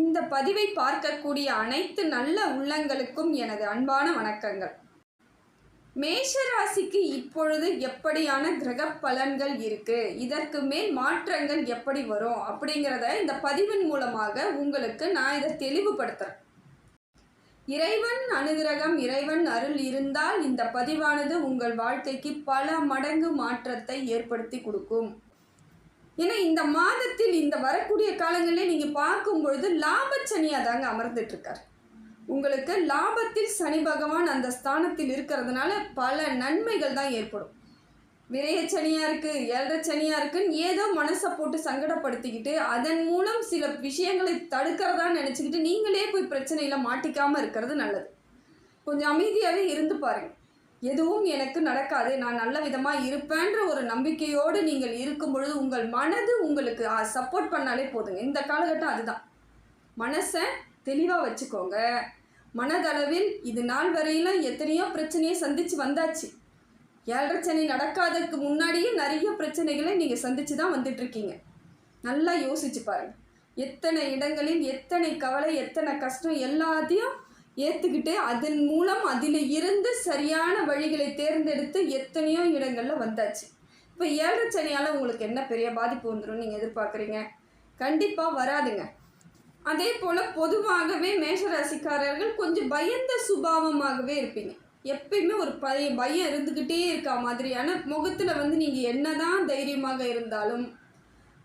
இந்த பதிவை பார்க்கக்கூடிய அனைத்து நல்ல உள்ளங்களுக்கும் எனது அன்பான வணக்கங்கள். மேஷராசிக்கு இப்பொழுது எப்படியான கிரக பலன்கள் இருக்கு? இதற்கு மேல் மாற்றங்கள் எப்படி வரும்? அப்படிங்கிறத இந்த பதிவின் மூலமாக உங்களுக்கு நான் இதை தெளிவுபடுத்துறேன். இறைவன் அனுகிரகம் இறைவன் அருள் இருந்தால் இந்த பதிவானது உங்கள் வாழ்க்கைக்கு பல மடங்கு மாற்றத்தை ஏற்படுத்தி கொடுக்கும். ஏன்னா இந்த மாதத்தில் இந்த வரக்கூடிய காலங்களில் நீங்கள் பார்க்கும் பொழுது லாபச்சனியாக தாங்க அமர்ந்துட்டு இருக்கார் உங்களுக்கு லாபத்தில் சனி பகவான் அந்த ஸ்தானத்தில் இருக்கிறதுனால பல நன்மைகள் தான் ஏற்படும். விரயச்சனியாக இருக்குது ஏழரைச்சனியாக இருக்குன்னு ஏதோ மனசை போட்டு சங்கடப்படுத்திக்கிட்டு அதன் மூலம் சில விஷயங்களை தடுக்கிறதா நினச்சிக்கிட்டு நீங்களே போய் பிரச்சனையில் மாட்டிக்காமல் இருக்கிறது நல்லது. கொஞ்சம் அமைதியாகவே இருந்து பாருங்கள் எதுவும் எனக்கு நடக்காது. நான் நல்ல விதமாக இருப்பேன்ற ஒரு நம்பிக்கையோடு நீங்கள் இருக்கும் பொழுது உங்கள் மனது உங்களுக்கு சப்போர்ட் பண்ணாலே போதுங்க. இந்த காலகட்டம் அதுதான். மனசை தெளிவாக வச்சுக்கோங்க. மனதளவில் இது நாள் வரையிலும் எத்தனையோ பிரச்சனையை சந்தித்து வந்தாச்சு. ஏழரை சனி நடக்காததுக்கு முன்னாடியே நிறைய பிரச்சனைகளை நீங்கள் சந்தித்து தான் வந்துட்டுருக்கீங்க. நல்லா யோசிச்சு பாருங்கள் எத்தனை இடங்களில் எத்தனை கவலை எத்தனை கஷ்டம் எல்லாத்தையும் ஏற்றுக்கிட்டு அதன் மூலம் அதில் இருந்து சரியான வழிகளை தேர்ந்தெடுத்து எத்தனையோ இடங்களில் வந்தாச்சு. இப்போ ஏழரை சனியால் உங்களுக்கு என்ன பெரிய பாதிப்பு வந்துடும் நீங்கள் எதிர்பார்க்குறீங்க? கண்டிப்பாக வராதுங்க. அதே போல் பொதுவாகவே மேஷராசிக்காரர்கள் கொஞ்சம் பயந்த சுபாவமாகவே இருப்பீங்க. எப்பயுமே ஒரு பய பயம் இருந்துக்கிட்டே இருக்கா மாதிரியான முகத்தில் வந்து நீங்கள் என்னதான் தைரியமாக இருந்தாலும்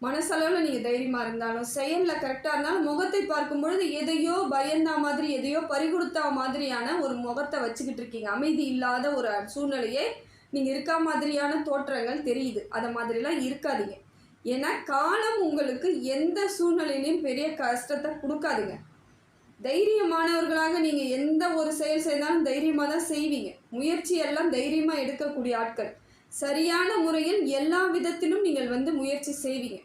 மனசளவில் நீங்கள் தைரியமாக இருந்தாலும் செயலில் கரெக்டாக இருந்தாலும் முகத்தை பார்க்கும் பொழுது எதையோ பயந்தா மாதிரி எதையோ பறிகொடுத்தா மாதிரியான ஒரு முகத்தை வச்சுக்கிட்டு இருக்கீங்க. அமைதி இல்லாத ஒரு சூழ்நிலையே நீங்கள் இருக்கா மாதிரியான தோற்றங்கள் தெரியுது. அதை மாதிரிலாம் இருக்காதீங்க. ஏன்னா காலம் உங்களுக்கு எந்த சூழ்நிலையிலையும் பெரிய கஷ்டத்தை கொடுக்காதுங்க. தைரியமானவர்களாக நீங்கள் எந்த ஒரு செயல் செய்தாலும் தைரியமாக தான் செய்வீங்க. முயற்சி எல்லாம் தைரியமாக எடுக்கக்கூடிய ஆட்கள். சரியான முறையில் எல்லா விதத்திலும் நீங்கள் வந்து முயற்சி செய்வீங்க.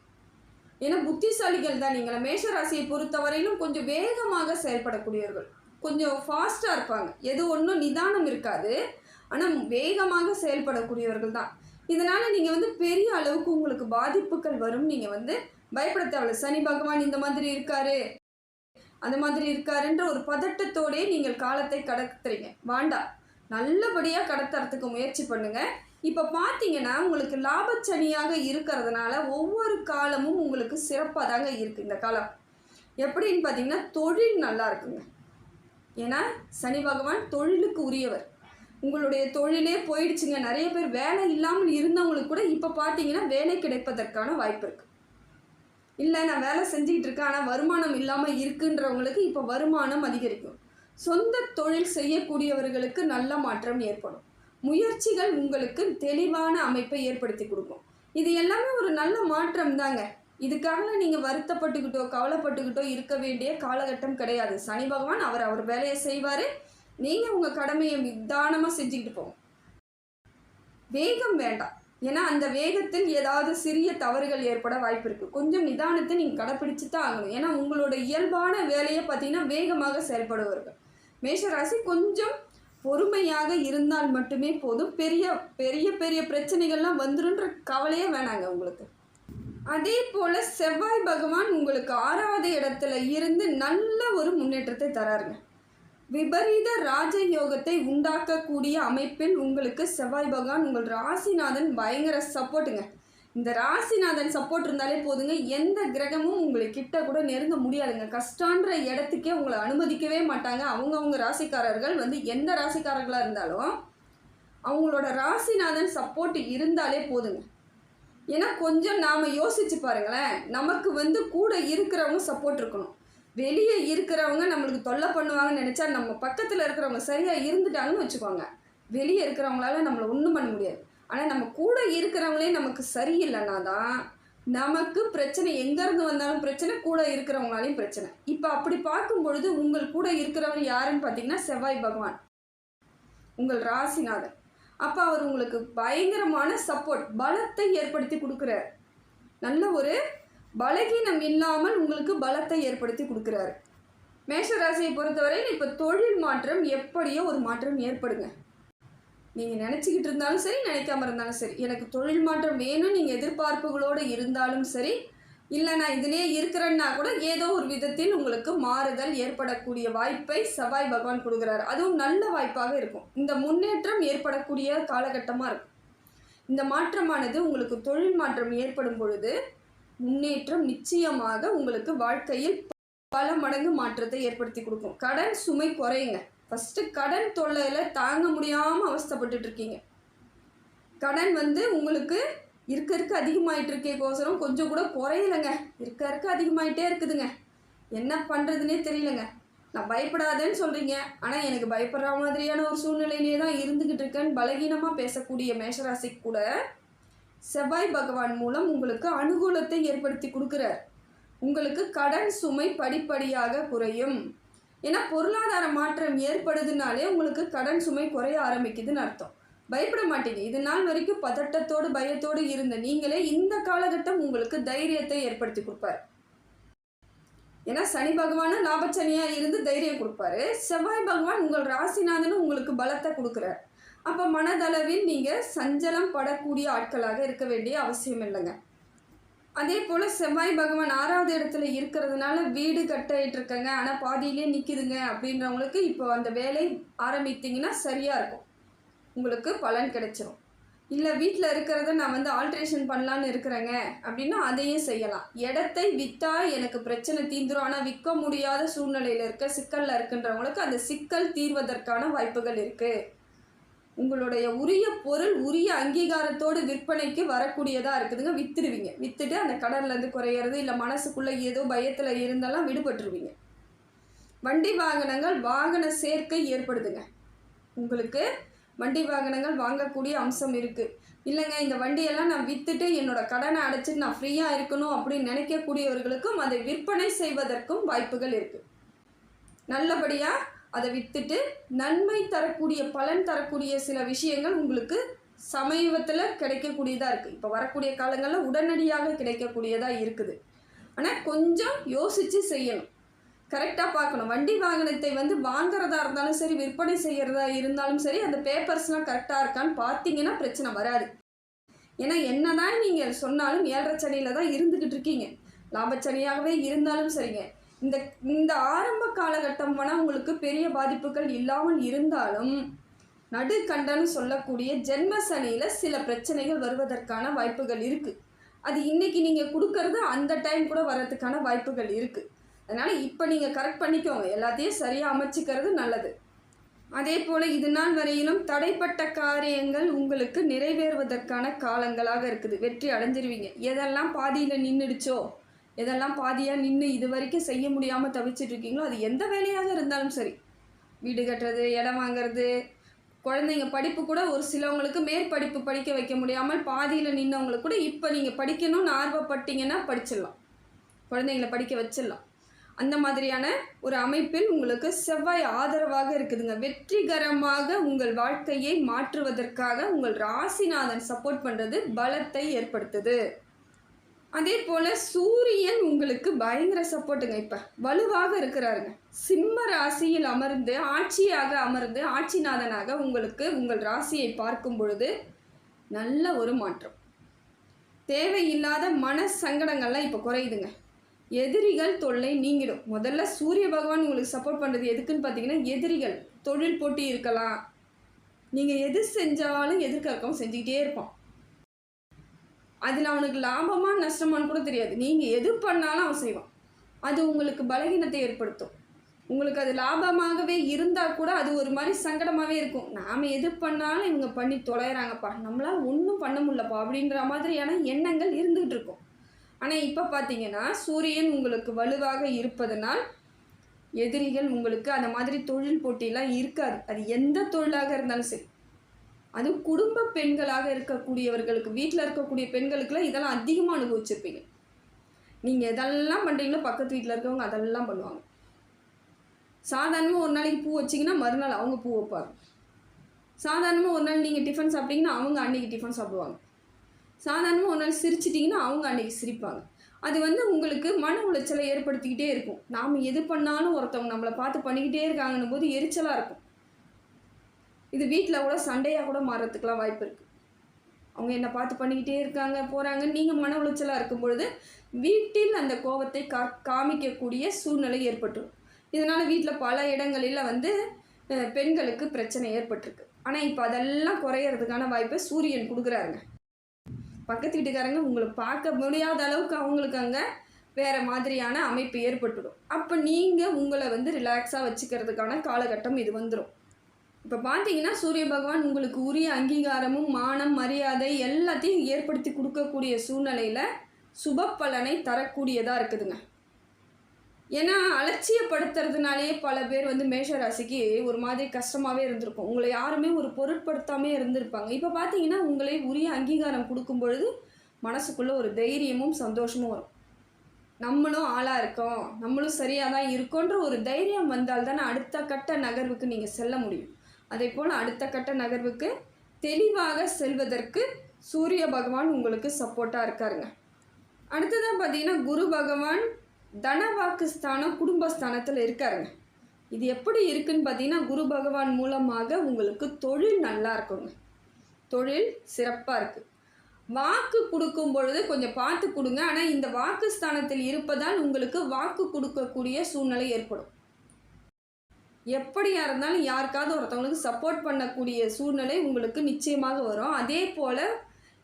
ஏன்னா புத்திசாலிகள் தான் நீங்கள். மேஷராசியை பொறுத்தவரையிலும் கொஞ்சம் வேகமாக செயல்படக்கூடியவர்கள். கொஞ்சம் ஃபாஸ்ட்டாக இருப்பாங்க. எது ஒன்றும் நிதானம் இருக்காது. ஆனால் வேகமாக செயல்படக்கூடியவர்கள் தான். இதனால் நீங்கள் வந்து பெரிய அளவுக்கு உங்களுக்கு பாதிப்புகள் வரும். நீங்கள் வந்து பயப்பட தேவையில்ல சனி பகவான் இந்த மாதிரி இருக்காரு அந்த மாதிரி இருக்காருன்ற ஒரு பதட்டத்தோடே நீங்கள் காலத்தை கடத்துறீங்க. வாண்டா. நல்லபடியாக கடத்துறதுக்கு முயற்சி பண்ணுங்கள் இப்போ பார்த்தீங்கன்னா உங்களுக்கு லாபச்சனியாக இருக்கிறதுனால ஒவ்வொரு காலமும் உங்களுக்கு சிறப்பாக தாங்க இருக்குது இந்த காலம். எப்படின்னு பார்த்தீங்கன்னா தொழில் நல்லா இருக்குங்க. ஏன்னா சனி பகவான் தொழிலுக்கு உரியவர். உங்களுடைய தொழிலே போயிடுச்சுங்க. நிறைய பேர் வேலை இல்லாமல் இருந்தவங்களுக்கு கூட இப்போ பார்த்தீங்கன்னா வேலை கிடைப்பதற்கான வாய்ப்பு இருக்குது இல்லை நான் வேலை செஞ்சுக்கிட்டு இருக்கேன் ஆனால் வருமானம் இல்லாமல் இருக்குன்றவங்களுக்கு இப்போ வருமானம் அதிகரிக்கும். சொந்த தொழில் செய்யக்கூடியவர்களுக்கு நல்ல மாற்றம் ஏற்படும். முயற்சிகள் உங்களுக்கு தெளிவான அமைப்பை ஏற்படுத்தி கொடுக்கும். இது எல்லாமே ஒரு நல்ல மாற்றம் தாங்க. இதுக்காக நீங்கள் வருத்தப்பட்டுக்கிட்டோ கவலைப்பட்டுக்கிட்டோ இருக்க வேண்டிய காலகட்டம் கிடையாது. சனி பகவான் அவர் அவர் வேலையை செய்வார். நீங்கள் உங்கள் கடமையை நிதானமாக செஞ்சுக்கிட்டு போகும் வேகம் வேண்டாம். ஏன்னா அந்த வேகத்தில் ஏதாவது சிறிய தவறுகள் ஏற்பட வாய்ப்பு இருக்குது கொஞ்சம் நிதானத்தை நீங்கள் கடைப்பிடிச்சு தான் ஆகணும். ஏன்னா உங்களோட இயல்பான வேலையை பார்த்தீங்கன்னா வேகமாக செயல்படுவார்கள் மேஷராசி கொஞ்சம் பொறுமையாக இருந்தால் மட்டுமே போதும். பெரிய பெரிய பெரிய பிரச்சனைகள்லாம் வந்துருன்ற கவலையே வேணாங்க உங்களுக்கு. அதே போல் செவ்வாய் பகவான் உங்களுக்கு ஆறாவது இடத்துல இருந்து நல்ல ஒரு முன்னேற்றத்தை தராருங்க. விபரீத ராஜயோகத்தை உண்டாக்கக்கூடிய அமைப்பில் உங்களுக்கு செவ்வாய் பகவான் உங்கள் ராசிநாதன் பயங்கர சப்போர்ட்டுங்க இந்த ராசிநாதன் சப்போர்ட் இருந்தாலே போதுங்க. எந்த கிரகமும் உங்களை கிட்ட கூட நெருங்க முடியாதுங்க. கஷ்டன்ற இடத்துக்கே உங்களை அனுமதிக்கவே மாட்டாங்க. அவங்கவுங்க ராசிக்காரர்கள் வந்து எந்த ராசிக்காரர்களாக இருந்தாலும் அவங்களோட ராசிநாதன் சப்போர்ட் இருந்தாலே போதுங்க. ஏன்னா கொஞ்சம் நாம் யோசிச்சு பாருங்களேன். நமக்கு வந்து கூட இருக்கிறவங்க சப்போர்ட் இருக்கணும். வெளியே இருக்கிறவங்க நம்மளுக்கு தொல்லை பண்ணுவாங்கன்னு நினச்சா நம்ம பக்கத்தில் இருக்கிறவங்க சரியாக இருந்துட்டாங்கன்னு வச்சுக்கோங்க. வெளியே இருக்கிறவங்களால நம்மளை ஒன்றும் பண்ண முடியாது. ஆனால் நம்ம கூட இருக்கிறவங்களே நமக்கு சரியில்லைனா தான் நமக்கு பிரச்சனை. எங்கேருந்து வந்தாலும் பிரச்சனை கூட இருக்கிறவங்களாலையும் பிரச்சனை. இப்போ அப்படி பார்க்கும் பொழுது உங்கள் கூட இருக்கிறவர் யாருன்னு பார்த்தீங்கன்னா செவ்வாய் பகவான். உங்கள் ராசிநாதன். அப்போ அவர் உங்களுக்கு பயங்கரமான சப்போர்ட் பலத்தை ஏற்படுத்தி கொடுக்குறார். நல்ல ஒரு பலகீனம் இல்லாமல் உங்களுக்கு பலத்தை ஏற்படுத்தி கொடுக்குறாரு. மேஷராசியை பொறுத்தவரையில் இப்போ தொழில் மாற்றம் எப்படியோ ஒரு மாற்றம் ஏற்படுங்க. நீங்கள் நினச்சிக்கிட்டு இருந்தாலும் சரி நினைக்காம இருந்தாலும் சரி. எனக்கு தொழில் மாற்றம் வேணும் நீங்கள் எதிர்பார்ப்புகளோடு இருந்தாலும் சரி இல்லை நான் இதிலே இருக்கிறேன்னா கூட ஏதோ ஒரு விதத்தில் உங்களுக்கு மாறுதல் ஏற்படக்கூடிய வாய்ப்பை செவ்வாய் பகவான் கொடுக்குறாரு. அதுவும் நல்ல வாய்ப்பாக இருக்கும். இந்த முன்னேற்றம் ஏற்படக்கூடிய காலகட்டமாக இருக்கும். இந்த மாற்றமானது உங்களுக்கு தொழில் மாற்றம் ஏற்படும் பொழுது முன்னேற்றம் நிச்சயமாக உங்களுக்கு வாழ்க்கையில் பல மடங்கு மாற்றத்தை ஏற்படுத்தி கொடுக்கும். கடன் சுமை குறையுங்க. ஃபஸ்ட்டு கடன் தொல்லையில் தாங்க முடியாமல் அவஸ்தைப்பட்டுட்டு இருக்கீங்க கடன் வந்து உங்களுக்கு இருக்க இருக்க அதிகமாயிட்டு இருக்கேக்கோசரம் கொஞ்சம் கூட குறையலைங்க. இருக்க இருக்க அதிகமாயிட்டே இருக்குதுங்க. என்ன பண்ணுறதுனே தெரியலங்க. நான் பயப்படாதேன்னு சொல்கிறீங்க ஆனால் எனக்கு பயப்படுற மாதிரியான ஒரு சூழ்நிலையிலே தான் இருந்துக்கிட்டு இருக்கேன்னு பலகீனமாக பேசக்கூடிய மேஷராசிக்கு கூட செவ்வாய் பகவான் மூலம் உங்களுக்கு அனுகூலத்தை ஏற்படுத்தி கொடுக்குறார். உங்களுக்கு கடன் சுமை படிப்படியாக குறையும். ஏன்னா பொருளாதார மாற்றம் ஏற்படுதுனாலே உங்களுக்கு கடன் சுமை குறைய ஆரம்பிக்குதுன்னு அர்த்தம். பயப்பட மாட்டீங்க. இது நாள் வரைக்கும் பதட்டத்தோடு பயத்தோடு இருந்த நீங்களே இந்த காலகட்டம் உங்களுக்கு தைரியத்தை ஏற்படுத்தி கொடுப்பாரு. ஏன்னா சனி பகவான் லாபச்சனியா இருந்து தைரியம் கொடுப்பாரு. செவ்வாய் பகவான் உங்கள் ராசிநாதனும் உங்களுக்கு பலத்தை கொடுக்குறார். அப்போ மனதளவில் நீங்கள் சஞ்சலம் படக்கூடிய ஆட்களாக இருக்க வேண்டிய அவசியம் இல்லைங்க. அதே போல் செவ்வாய் பகவான் ஆறாவது இடத்துல இருக்கிறதுனால வீடு கட்டிட்டு இருக்கங்க. ஆனால் பாதியிலே நிற்கிதுங்க அப்படின்றவங்களுக்கு இப்போ அந்த வேலை ஆரம்பித்தீங்கன்னா சரியாக இருக்கும். உங்களுக்கு பலன் கிடைச்சிரும். இல்லை வீட்டில் இருக்கிறத நான் வந்து ஆல்ட்ரேஷன் பண்ணலான்னு இருக்கிறேங்க அப்படின்னா அதையும் செய்யலாம். இடத்தை விற்றா எனக்கு பிரச்சனை தீந்துரும். ஆனால் விற்க முடியாத சூழ்நிலையில் இருக்க சிக்கலில் இருக்குன்றவங்களுக்கு அந்த சிக்கல் தீர்வதற்கான வாய்ப்புகள் இருக்குது உங்களுடைய உரிய பொருள் உரிய அங்கீகாரத்தோடு விற்பனைக்கு வரக்கூடியதாக இருக்குதுங்க. விற்றுடுவீங்க விற்றுட்டு அந்த கடன்லேருந்து குறையிறது இல்லை மனசுக்குள்ளே ஏதோ பயத்தில் இருந்தாலும் விடுபட்டுருவீங்க. வண்டி வாகனங்கள் வாகன சேர்க்கை ஏற்படுதுங்க. உங்களுக்கு வண்டி வாகனங்கள் வாங்கக்கூடிய அம்சம் இருக்குது இல்லைங்க இந்த வண்டியெல்லாம் நான் விற்றுட்டு என்னோட கடனை அடைச்சிட்டு நான் ஃப்ரீயாக இருக்கணும் அப்படின்னு நினைக்கக்கூடியவர்களுக்கும் அதை விற்பனை செய்வதற்கும் வாய்ப்புகள் இருக்குது நல்லபடியாக அதை விற்றுட்டு நன்மை தரக்கூடிய பலன் தரக்கூடிய சில விஷயங்கள் உங்களுக்கு சமீபத்தில் கிடைக்கக்கூடியதாக இருக்குது இப்போ வரக்கூடிய காலங்களில் உடனடியாக கிடைக்கக்கூடியதாக இருக்குது. ஆனால் கொஞ்சம் யோசித்து செய்யணும். கரெக்டாக பார்க்கணும். வண்டி வாகனத்தை வந்து வாங்குறதா இருந்தாலும் சரி விற்பனை செய்கிறதா இருந்தாலும் சரி அந்த பேப்பர்ஸ்லாம் கரெக்டாக இருக்கான்னு பார்த்தீங்கன்னா பிரச்சனை வராது. ஏன்னா என்னதான் நீங்கள் சொன்னாலும் ஏழரை சனியில் தான் இருந்துக்கிட்டு இருக்கீங்க. லாபச்சனியாகவே இருந்தாலும் சரிங்க. இந்த இந்த ஆரம்ப காலகட்டம் வேணால் உங்களுக்கு பெரிய பாதிப்புகள் இல்லாமல் இருந்தாலும் நடுக்கண்டன்னு சொல்லக்கூடிய ஜென்ம சனியில் சில பிரச்சனைகள் வருவதற்கான வாய்ப்புகள் இருக்குது அது இன்றைக்கி நீங்கள் கொடுக்கறது அந்த டைம் கூட வர்றதுக்கான வாய்ப்புகள் இருக்குது அதனால் இப்போ நீங்கள் கரெக்ட் பண்ணிக்கோங்க. எல்லாத்தையும் சரியாக அமைச்சிக்கிறது நல்லது. அதே போல் இது நாள் வரையிலும் தடைப்பட்ட காரியங்கள் உங்களுக்கு நிறைவேறுவதற்கான காலங்களாக இருக்குது. வெற்றி அடைஞ்சிருவீங்க. எதெல்லாம் பாதியில் நின்றுடுச்சோ எதெல்லாம் பாதியாக நின்று இது வரைக்கும் செய்ய முடியாமல் தவிச்சிட்டு இருக்கீங்களோ அது எந்த வேலையாக இருந்தாலும் சரி. வீடு கட்டுறது இடம் வாங்குறது குழந்தைங்க படிப்பு கூட ஒரு சிலவங்களுக்கு மேற்படிப்பு படிக்க வைக்க முடியாமல் பாதியில் நின்றவங்களுக்கு கூட இப்போ நீங்கள் படிக்கணும்னு ஆர்வப்பட்டீங்கன்னா படிச்சிடலாம். குழந்தைங்கள படிக்க வச்சிடலாம். அந்த மாதிரியான ஒரு அமைப்பில் உங்களுக்கு செவ்வாய் ஆதரவாக இருக்குதுங்க. வெற்றிகரமாக உங்கள் வாழ்க்கையை மாற்றுவதற்காக உங்கள் ராசிநாதன் சப்போர்ட் பண்ணுறது பலத்தை ஏற்படுத்துது. அதே போல் சூரியன் உங்களுக்கு பயங்கர சப்போர்ட்டுங்க இப்போ. வலுவாக இருக்கிறாருங்க. சிம்ம ராசியில் அமர்ந்து ஆட்சியாக அமர்ந்து ஆட்சிநாதனாக உங்களுக்கு உங்கள் ராசியை பார்க்கும் பொழுது நல்ல ஒரு மாற்றம். தேவையில்லாத மன சங்கடங்கள்லாம் இப்போ குறையுதுங்க. எதிரிகள் தொல்லை நீங்கிடும். முதல்ல சூரிய பகவான் உங்களுக்கு சப்போர்ட் பண்ணுறது எதுக்குன்னு பார்த்தீங்கன்னா எதிரிகள் தொழில் போட்டி இருக்கலாம். நீங்கள் எது செஞ்சாலும் எதிர்க்க இருக்கவும் செஞ்சுக்கிட்டே இருப்பான். அதில் அவனுக்கு லாபமாக நஷ்டமானு கூட தெரியாது. நீங்கள் எது பண்ணாலும் அவன் செய்வான். அது உங்களுக்கு பலகீனத்தை ஏற்படுத்தும். உங்களுக்கு அது லாபமாகவே இருந்தால் கூட அது ஒரு மாதிரி சங்கடமாகவே இருக்கும். நாம் எது பண்ணாலும் இவங்க பண்ணி தொலைகிறாங்கப்பா நம்மளால் ஒன்றும் பண்ண முடியலப்பா அப்படின்ற மாதிரியான எண்ணங்கள் இருந்துகிட்டு இருக்கும். ஆனால் இப்போ பார்த்தீங்கன்னா சூரியன் உங்களுக்கு வலுவாக இருப்பதனால் எதிரிகள் உங்களுக்கு அந்த மாதிரி தொழில் போட்டியெல்லாம் இருக்காது. அது எந்த தொழிலாக இருந்தாலும் சரி. அது குடும்ப பெண்களாக இருக்கக்கூடியவர்களுக்கு வீட்டில் இருக்கக்கூடிய பெண்களுக்கெல்லாம் இதெல்லாம் அதிகமாக அனுபவிச்சிருப்பீங்க. நீங்கள் எதெல்லாம் பண்ணுறீங்களோ பக்கத்து வீட்டில் இருக்கவங்க அதெல்லாம் பண்ணுவாங்க. சாதாரணமாக ஒரு நாளைக்கு பூ வச்சிங்கன்னா மறுநாள் அவங்க பூ வைப்பாங்க. சாதாரணமாக ஒரு நாள் நீங்கள் டிஃபன் சாப்பிட்டீங்கன்னா அவங்க அன்றைக்கி டிஃபன் சாப்பிடுவாங்க. சாதாரணமாக ஒரு நாள் சிரிச்சிட்டிங்கன்னா அவங்க அன்றைக்கி சிரிப்பாங்க. அது வந்து உங்களுக்கு மன உளைச்சலை ஏற்படுத்திக்கிட்டே இருக்கும். நாம் எது பண்ணாலும் ஒருத்தவங்க நம்மளை பார்த்து பண்ணிக்கிட்டே இருக்காங்கன்னும் போது எரிச்சலாக இருக்கும். இது வீட்டில் கூட சண்டையாக கூட மாறத்துக்கெலாம் வாய்ப்பு இருக்குது அவங்க என்னை பார்த்து பண்ணிக்கிட்டே இருக்காங்க போகிறாங்க நீங்கள் மன உளைச்சலாக இருக்கும் பொழுது வீட்டில் அந்த கோபத்தை கா காமிக்கக்கூடிய சூழ்நிலை ஏற்பட்டுரும். இதனால் வீட்டில் பல இடங்களில் வந்து பெண்களுக்கு பிரச்சனை ஏற்பட்டிருக்கு. ஆனால் இப்போ அதெல்லாம் குறையிறதுக்கான வாய்ப்பை சூரியன் கொடுக்குறாருங்க. பக்கத்து வீட்டுக்காரங்க உங்களை பார்க்க முடியாத அளவுக்கு அவங்களுக்கு அங்கே வேறு மாதிரியான அமைப்பு ஏற்பட்டுடும். அப்போ நீங்கள் உங்களை வந்து ரிலாக்ஸாக வச்சுக்கிறதுக்கான காலகட்டம் இது வந்துடும் இப்போ பார்த்தீங்கன்னா சூரிய பகவான் உங்களுக்கு உரிய அங்கீகாரமும் மானம் மரியாதை எல்லாத்தையும் ஏற்படுத்தி கொடுக்கக்கூடிய சூழ்நிலையில் சுப பலனை தரக்கூடியதாக இருக்குதுங்க. ஏன்னா அலட்சியப்படுத்துறதுனாலேயே பல பேர் வந்து மேஷராசிக்கு ஒரு மாதிரி கஷ்டமாகவே இருந்திருக்கும். உங்களை யாருமே ஒரு பொருட்படுத்தாமே இருந்திருப்பாங்க. இப்போ பார்த்தீங்கன்னா உங்களை உரிய அங்கீகாரம் கொடுக்கும் பொழுது மனசுக்குள்ளே ஒரு தைரியமும் சந்தோஷமும் வரும். நம்மளும் ஆளாக இருக்கோம். நம்மளும் சரியாக தான் இருக்கோன்ற ஒரு தைரியம் வந்தால் தானே அடுத்த கட்ட நகர்வுக்கு நீங்கள் செல்ல முடியும். அதே போல் அடுத்த கட்ட நகர்வுக்கு தெளிவாக செல்வதற்கு சூரிய பகவான் உங்களுக்கு சப்போர்ட்டாக இருக்காருங்க. அடுத்ததாக பார்த்தீங்கன்னா குரு பகவான் தனவாக்கு ஸ்தானம் குடும்பஸ்தானத்தில் இருக்காருங்க. இது எப்படி இருக்குன்னு பார்த்தீங்கன்னா குரு பகவான் மூலமாக உங்களுக்கு தொழில் நல்லா இருக்குங்க. தொழில் சிறப்பாக இருக்குது வாக்கு கொடுக்கும் பொழுது கொஞ்சம் பார்த்து கொடுங்க. ஆனால் இந்த வாக்கு ஸ்தானத்தில் இருப்பதால் உங்களுக்கு வாக்கு கொடுக்கக்கூடிய சூழ்நிலை ஏற்படும். எப்படியா இருந்தாலும் யாருக்காவது ஒருத்தவங்களுக்கு சப்போர்ட் பண்ணக்கூடிய சூழ்நிலை உங்களுக்கு நிச்சயமாக வரும். அதே போல்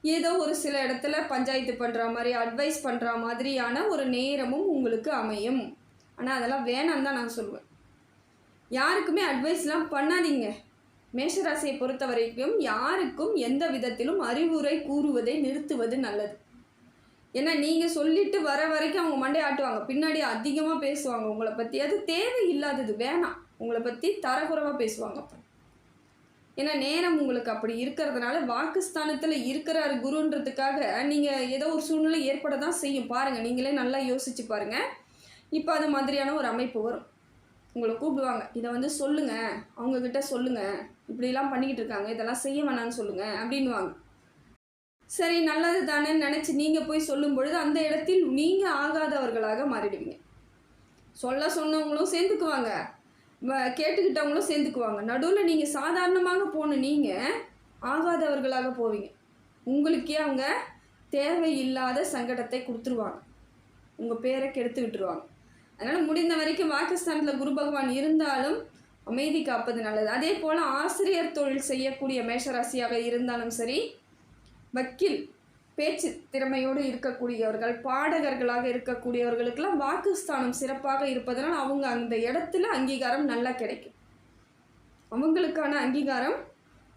ஏதோ ஒரு சில இடத்துல பஞ்சாயத்து பண்ணுற மாதிரி அட்வைஸ் பண்ணுற மாதிரியான ஒரு நேரமும் உங்களுக்கு அமையும். ஆனால் அதெல்லாம் வேணாம் தான் நான் சொல்லுவேன் யாருக்குமே அட்வைஸ்லாம் பண்ணாதீங்க. மேஷராசியை பொறுத்த வரைக்கும் யாருக்கும் எந்த விதத்திலும் அறிவுரை கூறுவதை நிறுத்துவது நல்லது. ஏன்னா நீங்கள் சொல்லிட்டு வர வரைக்கும் அவங்க மண்டை ஆட்டுவாங்க. பின்னாடி அதிகமாக பேசுவாங்க உங்களை பற்றி அது தேவை இல்லாதது வேணாம். உங்களை பற்றி தரக்குறவாக பேசுவாங்க. அப்புறம் ஏன்னா நேரம் உங்களுக்கு அப்படி இருக்கிறதுனால வாக்குஸ்தானத்தில் இருக்கிறாரு குருன்றதுக்காக நீங்கள் ஏதோ ஒரு சூழ்நிலை ஏற்பட தான் செய்யும். பாருங்கள் நீங்களே நல்லா யோசிச்சு பாருங்கள் இப்போ அது மாதிரியான ஒரு அமைப்பு வரும். உங்களை கூப்பிடுவாங்க. இதை வந்து சொல்லுங்கள் அவங்கக்கிட்ட சொல்லுங்கள் இப்படிலாம் பண்ணிக்கிட்டு இருக்காங்க. இதெல்லாம் செய்ய வேணாம்னு சொல்லுங்கள் அப்படின்வாங்க சரி நல்லது தானேன்னு நினச்சி நீங்கள் போய் சொல்லும் பொழுது அந்த இடத்தில் நீங்கள் ஆகாதவர்களாக மாறிடுவீங்க. சொல்ல சொன்னவங்களும் சேர்ந்துக்குவாங்க. வ- கேட்டுக்கிட்டவங்களும் சேர்ந்துக்குவாங்க. நடுவில் நீங்கள் சாதாரணமாக போன நீங்கள் ஆகாதவர்களாக போவீங்க. உங்களுக்கே அவங்க தேவையில்லாத சங்கடத்தை கொடுத்துருவாங்க. உங்கள் பேரை கெடுத்து விட்டுருவாங்க. அதனால் முடிந்த வரைக்கும் பாகிஸ்தானில் குரு பகவான் இருந்தாலும் அமைதி காப்பது நல்லது. அதே போல் ஆசிரியர் தொழில் செய்யக்கூடிய மேஷராசியாக இருந்தாலும் சரி வக்கீல் பேச்சு திறமையோடு இருக்கக்கூடியவர்கள் பாடகர்களாக இருக்கக்கூடியவர்களுக்கெல்லாம் வாக்குஸ்தானம் சிறப்பாக இருப்பதனால் அவங்க அந்த இடத்துல அங்கீகாரம் நல்லா கிடைக்கும். அவங்களுக்கான அங்கீகாரம்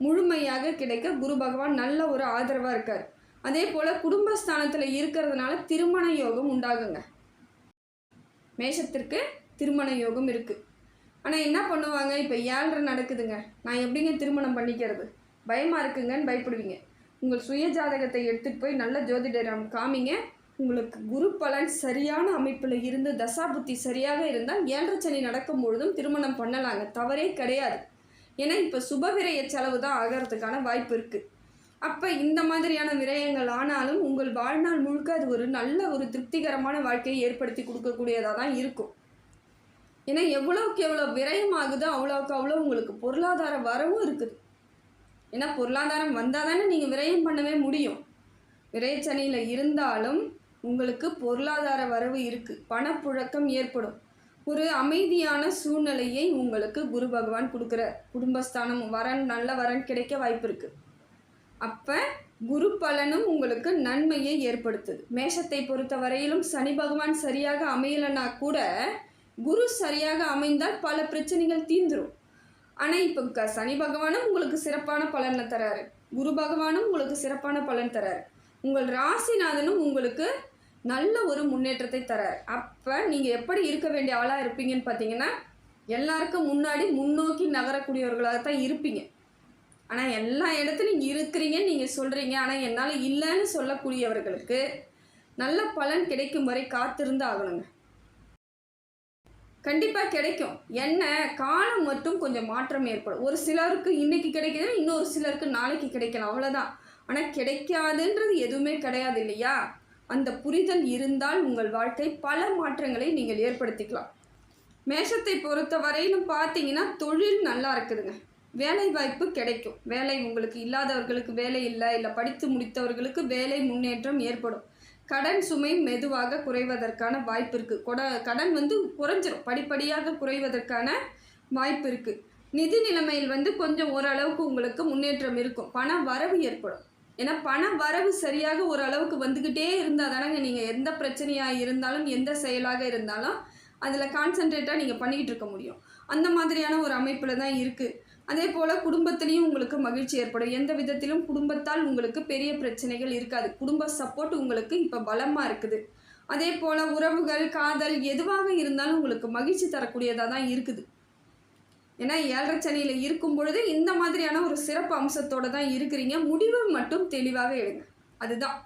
முழுமையாக கிடைக்க குரு பகவான் நல்ல ஒரு ஆதரவாக இருக்கார். அதே போல் குடும்பஸ்தானத்தில் இருக்கிறதுனால திருமண யோகம் உண்டாகுங்க. மேஷத்திற்கு திருமண யோகம் இருக்குது ஆனால் என்ன பண்ணுவாங்க? இப்போ ஏழ்ரை நடக்குதுங்க. நான் எப்படிங்க திருமணம் பண்ணிக்கிறது? பயமாக இருக்குங்கன்னு பயப்படுவீங்க. உங்கள் சுய ஜாதகத்தை எடுத்துகிட்டு போய் நல்ல ஜோதிடரம் காமிங்க. உங்களுக்கு குரு பலன் சரியான அமைப்பில் இருந்து தசாபுத்தி சரியாக இருந்தால் ஏழரை சனி நடக்கும் பொழுதும் திருமணம் பண்ணலாங்க. தவறே கிடையாது. ஏன்னா இப்போ சுப விரைய செலவு தான் ஆகிறதுக்கான வாய்ப்பு இருக்குது அப்போ இந்த மாதிரியான விரயங்கள் ஆனாலும் உங்கள் வாழ்நாள் முழுக்க அது ஒரு நல்ல ஒரு திருப்திகரமான வாழ்க்கையை ஏற்படுத்தி கொடுக்கக்கூடியதாக தான் இருக்கும். ஏன்னா எவ்வளோக்கு எவ்வளோ விரயமாகுதோ அவ்வளோக்கு அவ்வளோ உங்களுக்கு பொருளாதார வரவும் இருக்குது. ஏன்னா பொருளாதாரம் வந்தால் தானே நீங்கள் விரயம் பண்ணவே முடியும். விரயச்சனியில் இருந்தாலும் உங்களுக்கு பொருளாதார வரவு இருக்குது பணப்புழக்கம் ஏற்படும். ஒரு அமைதியான சூழ்நிலையை உங்களுக்கு குரு பகவான் கொடுக்குறார் குடும்பஸ்தானம். வரன் நல்ல வரன் கிடைக்க வாய்ப்பு இருக்குது அப்போ குரு பலனும் உங்களுக்கு நன்மையை ஏற்படுத்துது. மேஷத்தை பொறுத்த வரையிலும் சனி பகவான் சரியாக அமையலைன்னா கூட குரு சரியாக அமைந்தால் பல பிரச்சனைகள் தீந்துரும் ஆனால் இப்போ க சனி பகவானும் உங்களுக்கு சிறப்பான பலனை தராரு. குரு பகவானும் உங்களுக்கு சிறப்பான பலன் தராரு. உங்கள் ராசிநாதனும் உங்களுக்கு நல்ல ஒரு முன்னேற்றத்தை தரார். அப்போ நீங்கள் எப்படி இருக்க வேண்டிய ஆளாக இருப்பீங்கன்னு பார்த்தீங்கன்னா எல்லாருக்கும் முன்னாடி முன்னோக்கி நகரக்கூடியவர்களாக தான் இருப்பீங்க. ஆனால் எல்லா இடத்துலையும் இருக்கிறீங்கன்னு நீங்கள் சொல்கிறீங்க ஆனால் என்னால் இல்லைன்னு சொல்லக்கூடியவர்களுக்கு நல்ல பலன் கிடைக்கும் வரை காத்திருந்து ஆகணுங்க. கண்டிப்பாக கிடைக்கும். என்ன? காலம் மட்டும் கொஞ்சம் மாற்றம் ஏற்படும். ஒரு சிலருக்கு இன்றைக்கி கிடைக்குது இன்னொரு சிலருக்கு நாளைக்கு கிடைக்கலாம் அவ்வளோதான் ஆனால் கிடைக்காதுன்றது எதுவுமே கிடையாது இல்லையா? அந்த புரிதல் இருந்தால் உங்கள் வாழ்க்கை பல மாற்றங்களை நீங்கள் ஏற்படுத்திக்கலாம். மேஷத்தை பொறுத்த வரையிலும் பார்த்தீங்கன்னா தொழில் நல்லா இருக்குதுங்க. வேலை வாய்ப்பு கிடைக்கும். வேலை உங்களுக்கு இல்லாதவர்களுக்கு வேலை இல்லை இல்லை படித்து முடித்தவர்களுக்கு வேலை முன்னேற்றம் ஏற்படும். கடன் சுமை மெதுவாக குறைவதற்கான வாய்ப்பு இருக்குது கொட கடன் வந்து குறைஞ்சிரும். படிப்படியாக குறைவதற்கான வாய்ப்பு இருக்குது நிதி நிலைமையில் வந்து கொஞ்சம் ஓரளவுக்கு உங்களுக்கு முன்னேற்றம் இருக்கும். பண வரவு ஏற்படும். ஏன்னா பண வரவு சரியாக ஓரளவுக்கு வந்துக்கிட்டே இருந்தால் தானங்க நீங்கள் எந்த பிரச்சனையாக இருந்தாலும் எந்த செயலாக இருந்தாலும் அதில் கான்சென்ட்ரேட்டாக நீங்கள் பண்ணிக்கிட்டு இருக்க முடியும். அந்த மாதிரியான ஒரு அமைப்பில் தான் இருக்குது அதே போல் குடும்பத்திலையும் உங்களுக்கு மகிழ்ச்சி ஏற்படும். எந்த விதத்திலும் குடும்பத்தால் உங்களுக்கு பெரிய பிரச்சனைகள் இருக்காது. குடும்ப சப்போர்ட் உங்களுக்கு இப்போ பலமாக இருக்குது. அதே போல் உறவுகள் காதல் எதுவாக இருந்தாலும் உங்களுக்கு மகிழ்ச்சி தரக்கூடியதாக தான் இருக்குது. ஏன்னா ஏழரை சனியில் இருக்கும் பொழுது இந்த மாதிரியான ஒரு சிறப்பு அம்சத்தோடு தான் இருக்கிறீங்க. முடிவு மட்டும் தெளிவாக எடுங்க. அதுதான்.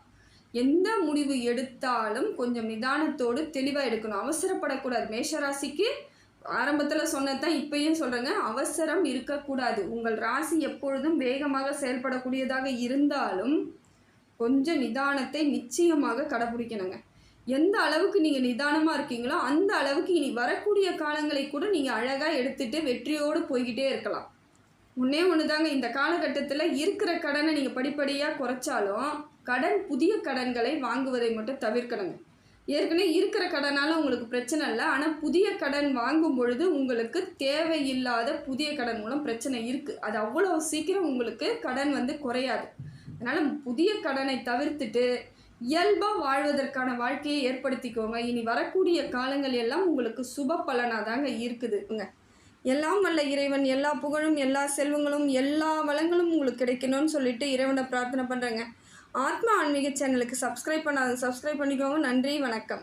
எந்த முடிவு எடுத்தாலும் கொஞ்சம் நிதானத்தோடு தெளிவாக எடுக்கணும். அவசரப்படக்கூடாது. மேஷராசிக்கு ஆரம்பத்தில் சொன்னதான் இப்பயும் சொல்கிறேங்க அவசரம் இருக்கக்கூடாது. உங்கள் ராசி எப்பொழுதும் வேகமாக செயல்படக்கூடியதாக இருந்தாலும் கொஞ்சம் நிதானத்தை நிச்சயமாக கடைபிடிக்கணுங்க. எந்த அளவுக்கு நீங்கள் நிதானமாக இருக்கீங்களோ அந்த அளவுக்கு இனி வரக்கூடிய காலங்களை கூட நீங்கள் அழகாக எடுத்துகிட்டு வெற்றியோடு போய்கிட்டே இருக்கலாம். ஒன்றே ஒன்று தாங்க இந்த காலகட்டத்தில் இருக்கிற கடனை நீங்கள் படிப்படியாக குறைச்சாலும் கடன் புதிய கடன்களை வாங்குவதை மட்டும் தவிர்க்கணுங்க. ஏற்கனவே இருக்கிற கடனால் உங்களுக்கு பிரச்சனை இல்லை. ஆனால் புதிய கடன் வாங்கும் பொழுது உங்களுக்கு தேவையில்லாத புதிய கடன் மூலம் பிரச்சனை இருக்குது அது அவ்வளோ சீக்கிரம் உங்களுக்கு கடன் வந்து குறையாது. அதனால் புதிய கடனை தவிர்த்துட்டு இயல்பாக வாழ்வதற்கான வாழ்க்கையை ஏற்படுத்திக்கோங்க. இனி வரக்கூடிய காலங்கள் எல்லாம் உங்களுக்கு சுப பலனாக தாங்க இருக்குதுங்க எல்லாம் வல்ல இறைவன் எல்லா புகழும் எல்லா செல்வங்களும் எல்லா வளங்களும் உங்களுக்கு கிடைக்கணும்னு சொல்லிட்டு இறைவனை பிரார்த்தனை பண்ணுறேங்க ஆத்மா ஆன்மீக சேனலுக்கு சப்ஸ்கிரைப் பண்ணாத சப்ஸ்கிரைப் பண்ணிக்கோங்க. நன்றி வணக்கம்.